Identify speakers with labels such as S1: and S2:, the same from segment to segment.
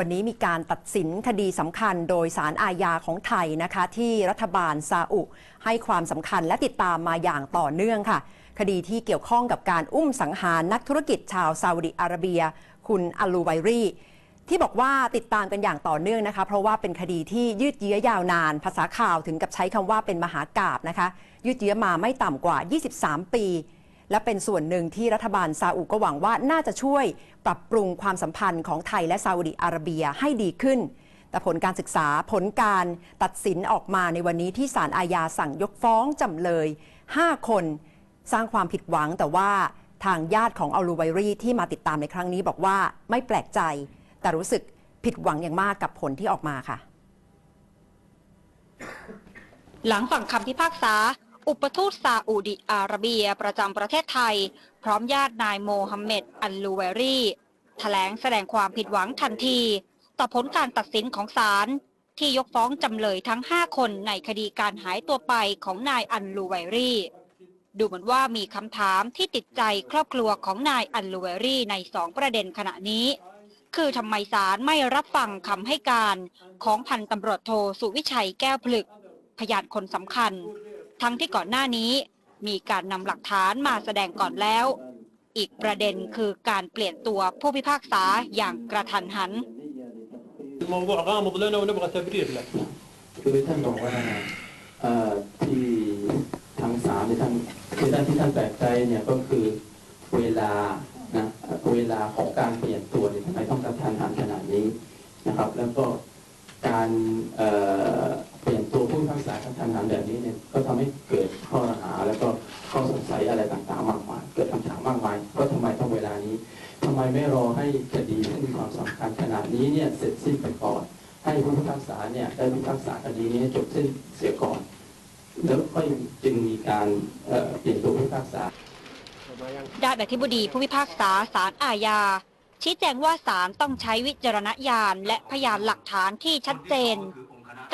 S1: วันนี้มีการตัดสินคดีสำคัญโดยสารอาญาของไทยนะคะ ที่รัฐบาลซาอุให้ความสำคัญและติดตามมาอย่างต่อเนื่องค่ะ คดีที่เกี่ยวข้องกับการอุ้มสังหารนักธุรกิจชาวซาอุดิอาระเบีย คุณอัลลูไวรีที่บอกว่าติดตามกันอย่างต่อเนื่องนะคะ เพราะว่าเป็นคดีที่ยืดเยื้อยาวนาน ภาษาข่าวถึงกับใช้คำว่าเป็นมหากาบนะคะ ยืดเยื้อมาไม่ต่ำกว่า 23 ปี และเป็นส่วนหนึ่งที่รัฐบาลซาอุก็หวังว่าน่าจะช่วยปรับปรุงความสัมพันธ์ของไทยและซาอุดิอาระเบียให้ดีขึ้น แต่ผลการศึกษาผลการตัดสินออกมาในวันนี้ที่ศาลอาญาสั่งยกฟ้องจำเลย 5 คน สร้างความผิดหวังแต่ว่าทางญาติของอัลูไวรีที่มาติดตามในครั้งนี้บอกว่าไม่แปลกใจ แต่รู้สึกผิดหวังอย่างมากกับผลที่ออกมาค่ะ
S2: หลังฟังคำพิพากษา อุปทูตซาอุดิอาระเบียประจำประเทศไทย พร้อมญาตินายโมฮัมเหม็ดอัลลูเวรีแถลงแสดงความผิดหวังทันที ต่อผลการตัดสินของศาลที่ยกฟ้องจำเลยทั้ง 5 คนในคดีการหายตัวไปของนายอัลลูเวรีดูเหมือนว่ามีคำถามที่ติดใจครอบครัวของนายอัลลูเวรีในสองประเด็นขณะนี้ คือทำไมศาลไม่รับฟังคำให้การของพันตำรวจโทสุวิชัยแก้วผลึก พยานคนสำคัญ ทั้งที่ก่อนหน้านี้มีการนำหลักฐานมาแสดงก่อนแล้ว อีกประเด็นคือการเปลี่ยนตัวผู้พิพากษาอย่างกระทันหัน
S3: الموضوع غامض لنا ونبغى تبرير له
S4: คือท่านบอกว่าเอ่อที่ทางศาลในยท่านคือท่านที่ท่านแปลกใจเนี่ยก็คือเวลานะเอ่อเวลาของการเปลี่ยนตัวเนี่ยทำไมต้องกระทันหันขนาดนี้นะครับ แล้วก็ การเปลี่ยนตัวผู้พิพากษากระทันหันแบบนี้เนี่ยก็ทำให้เกิดข้อหาแล้วก็ข้อสงสัยอะไรต่างๆมากมายเกิดคำถามมากมายว่าทำไมต้องเวลานี้ทำไมไม่รอให้คดีที่มีความสำคัญขนาดนี้เนี่ยเสร็จสิ้นไปก่อนให้ผู้พิพากษาเนี่ยได้พิพากษาคดีนี้ให้จบสิ้นเสียก่อน แล้วก็จึงมีการเอ่อเปลี่ยนตัวผู้พิพากษา
S2: ด้านอธิบดีผู้พิพากษาศาลอาญา ชี้แจงว่าศาลต้องใช้วิจารณญาณและพยานหลักฐานที่ชัดเจน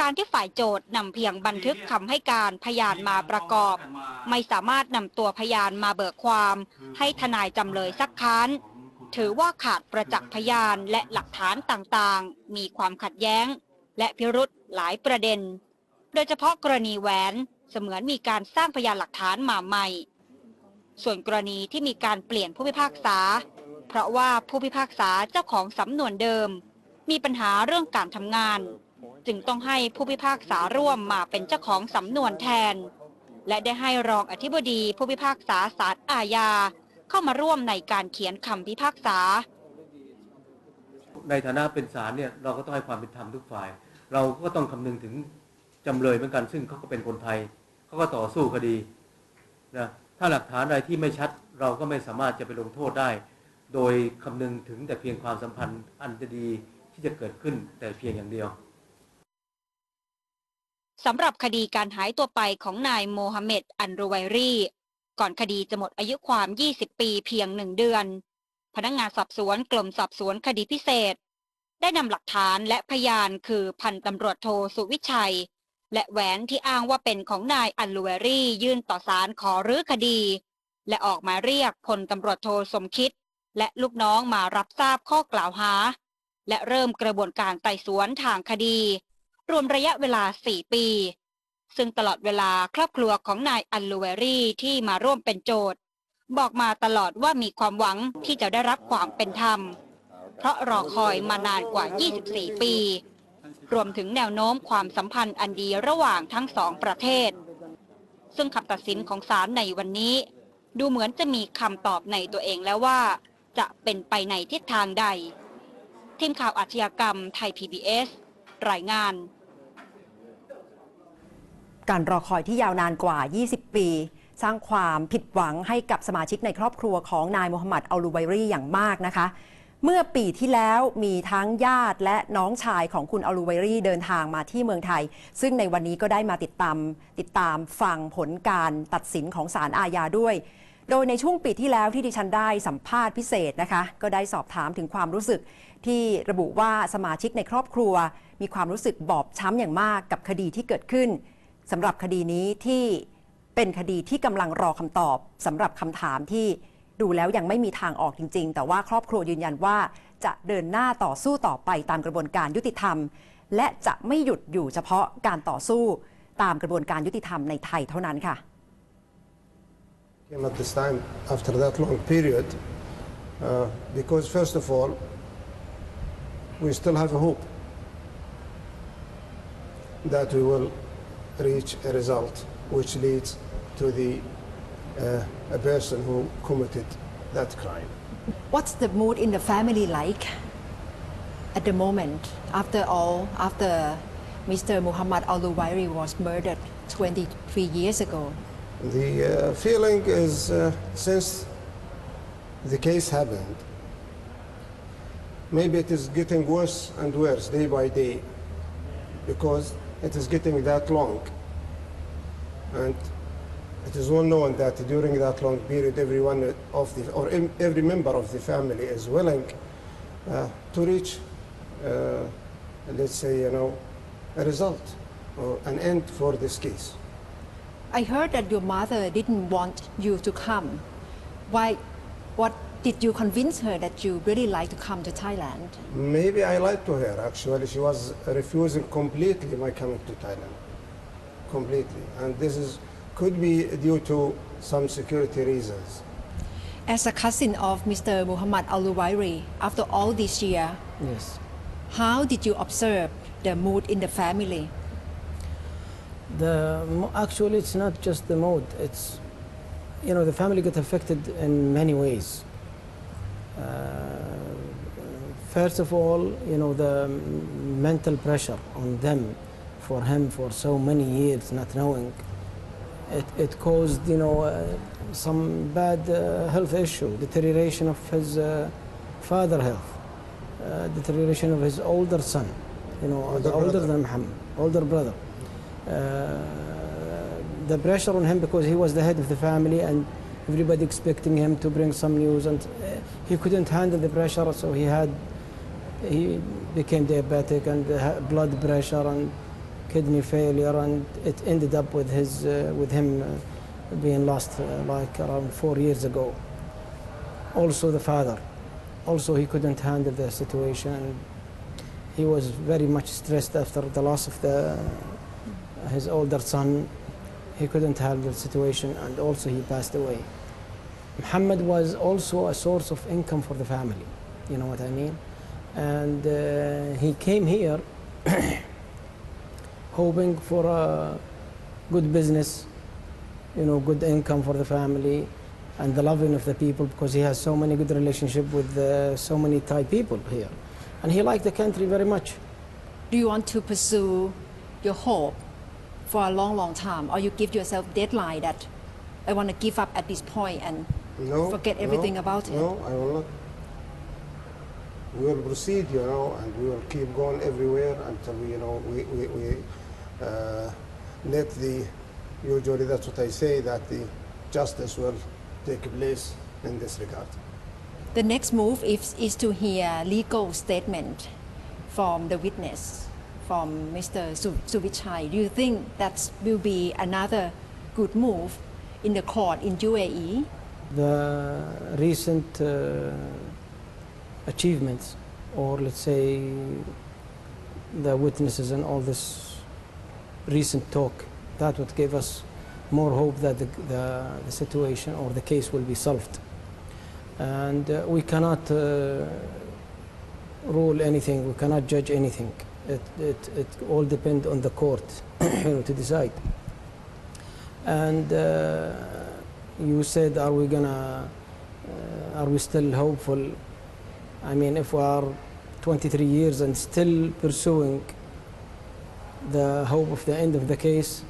S2: การที่ฝ่ายโจทย์นำเพียงบันทึกคำให้การพยานมาประกอบ ไม่สามารถนำตัวพยานมาเบิกความ ให้ทนายจำเลยซักค้านถือว่าขาดประจักษ์พยานและหลักฐานต่างๆ มีความขัดแย้ง และพิรุษหลายประเด็น โดยเฉพาะกรณีแหวนเสมือนมีการสร้างพยานหลักฐานมาใหม่ ส่วนกรณีที่มีการเปลี่ยนผู้พิพากษา เพราะว่าผู้พิพากษาเจ้าของสำนวนเดิม มีปัญหาเรื่องการทำงาน จึงต้องให้ผู้พิพากษาร่วมมาเป็นเจ้าของสำนวนแทน และได้ให้รองอธิบดีผู้พิพากษาศาลอาญาเข้ามาร่วมในการเขียนคำพิพากษา
S5: ในฐานะเป็นศาลเนี่ยเราก็ต้องให้ความเป็นธรรมทุกฝ่าย เราก็ต้องคำนึงถึงจำเลยเหมือนกัน ซึ่งเขาก็เป็นคนไทยเขาก็ต่อสู้คดีนะถ้าหลักฐานอะไรที่ไม่ชัดเราก็ไม่สามารถจะไปลงโทษได้ โดยคำนึงถึงแต่เพียงความสัมพันธ์อันจะดีที่จะเกิดขึ้นแต่เพียงอย่างเดียว
S2: สำหรับคดีการหายตัวไปของนายโมฮัมเหม็ดอันรูไวรีก่อนคดีจะหมดอายุความ 20 ปีเพียงหนึ่งเดือน พนักงานสอบสวนกลมสอบสวนคดีพิเศษ ได้นำหลักฐานและพยานคือพันตำรวจโทสุวิชัย และแหวนที่อ้างว่าเป็นของนายอัลลูเวรียื่นต่อศาลขอรื้อคดี และออกมาเรียกพลตำรวจโทสมคิด และลูกน้องมารับทราบข้อกล่าวหา และเริ่มกระบวนการไต่สวนทางคดี รวมระยะเวลา 4 ปี ซึ่งตลอดเวลาครอบครัวของนายอัลลูเวรีที่มาร่วมเป็นโจทย์ บอกมาตลอดว่ามีความหวังที่จะได้รับความเป็นธรรม เพราะรอคอยมานานกว่า 24 ปี รวมถึงแนวโน้มความสัมพันธ์อันดีระหว่างทั้งสองประเทศ ซึ่งคำตัดสินของศาลในวันนี้ ดูเหมือนจะมีคำตอบในตัวเองแล้วว่า จะเป็นไปในทิศทางใด ทีมข่าวอาชญากรรมไทย PBS รายงาน
S1: การรอคอยที่ยาวนานกว่า 20 ปี สร้างความผิดหวังให้กับสมาชิกในครอบครัวของนายโมฮัมหมัดอัลลูไวรีอย่างมากนะคะเมื่อปีที่แล้วมีทั้งญาติและน้องชายของคุณอัลลูไวรี่เดินทางมาที่เมืองไทย ซึ่งในวันนี้ก็ได้มาติดตาม ติดตามฟังผลการตัดสินของศาลอาญาด้วย โดยในช่วงปีที่แล้วที่ดิฉันได้สัมภาษณ์พิเศษนะคะ ก็ได้สอบถามถึงความรู้สึก ที่ระบุว่าสมาชิกในครอบครัว มีความรู้สึกบอบช้ำอย่างมากกับคดีที่เกิดขึ้นสำหรับคดีนี้ที่เป็นคดีที่กำลังรอคำตอบสำหรับคำถามที่ดูแล้วยังไม่มีทางออกจริง ๆ แต่ว่าครอบครัวยืนยันว่าจะเดินหน้าต่อสู้ต่อไปตามกระบวนการยุติธรรม และจะไม่หยุดอยู่เฉพาะการต่อสู้ตามกระบวนการยุติธรรมในไทยเท่านั้นค่ะ
S6: came at this time after that long period uh, because first of all we still have a hope that we will reach a result which leads to the uh, a person who committed that crime
S1: What's the mood in the family like at the moment after all after Mr. Muhammad Al-Luwairi was murdered 23 years ago
S6: The uh, feeling is uh, since the case happened, maybe it is getting worse and worse day by day because it is getting that long. And it is well known that during that long period, everyone of the, or every member of the family is willing uh, to reach, uh, let's say, you know, a result or an end for this case.
S1: I heard that your mother didn't want you to come. Why? What did you convince her that you really like to come to Thailand?
S6: Maybe I lied to her. Actually, she was refusing completely my coming to Thailand, completely, and this is could be due to some security reasons.
S1: As a cousin of Mr. Muhammad Al-Luwairi, after all this year,
S7: Yes.
S1: how did you observe the mood in the family?
S7: The actually, it's not just the mood. It's you know the family got affected in many ways. Uh, first of all, you know the mental pressure on them for him for so many years not knowing. It, it caused you know uh, some bad uh, health issue, deterioration of his uh, father health, uh, deterioration of his older son, you know,
S6: Older
S7: older
S6: brother.
S7: than Muhammad, older brother. Uh, the pressure on him because he was the head of the family and everybody expecting him to bring some news and uh, he couldn't handle the pressure so he had he became diabetic and uh, blood pressure and kidney failure and it ended up with his uh, with him uh, being lost uh, like around 4 years ago. Also the father. Also he couldn't handle the situation. He was very much stressed after the loss of the his older son he couldn't handle the situation and also he passed away. Muhammad was also a source of income for the family you know what i mean? And uh, he came here hoping for a good business you know good income for the family and the loving of the people because he has so many good relationship with uh, so many thai people here. And he liked the country very much.
S1: Do you want to pursue your hope for a long, long time, or you give yourself deadline that I want to give up at this point and
S6: No.
S1: Forget
S6: no,
S1: everything about it.
S6: No, I will not. We will proceed, you know, and we will keep going everywhere until we, you know, we, we, we uh, let the, usually that's what I say, that the justice will take place in this regard.
S1: The next move is, is to hear legal statement from the witness, from Mr. Su- Suvichai. Do you think that will be another good move in the court in UAE?
S7: the recent uh, achievements, or let's say the witnesses and all this recent talk, that would give us more hope that the, the, the situation or the case will be solved. And uh, we cannot uh, rule anything, we cannot judge anything. It, it, it all depends on the court to decide. And uh, you said, are we gonna, uh, are we still hopeful? I mean, if we are 23 years and still pursuing the hope of the end of the case,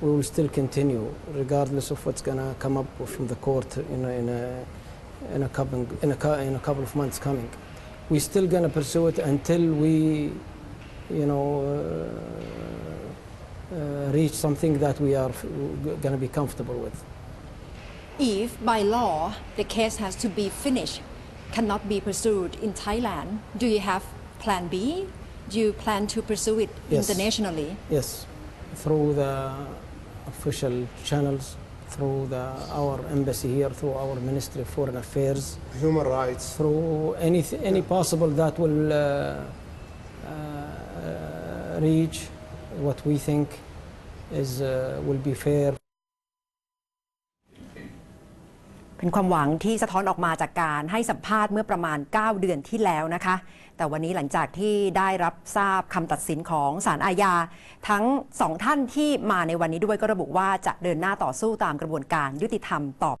S7: we will still continue, regardless of what's gonna come up from the court in a, in a, in a couple, in a, in a couple of months coming. We're still gonna pursue it until we, you know, uh, uh, reach something that we are gonna be comfortable with.
S1: If by law the case has to be finished, cannot be pursued in Thailand, do you have plan B? Do you plan to pursue it
S7: Yes.
S1: internationally?
S7: Yes, through the official channels through the, our embassy here, through our Ministry of Foreign Affairs,
S6: Human rights.
S7: through any, any possible that will uh, uh, reach what we think is, uh, will be fair.
S1: เป็นความหวังที่สะท้อนออกมาจากการให้สัมภาษณ์เมื่อประมาณ 9 เดือนที่แล้วนะคะ แต่วันนี้หลังจากที่ได้รับทราบคำตัดสินของศาลอาญา ทั้งสองท่านที่มาในวันนี้ด้วยก็ระบุว่าจะเดินหน้าต่อสู้ตามกระบวนการยุติธรรมต่อ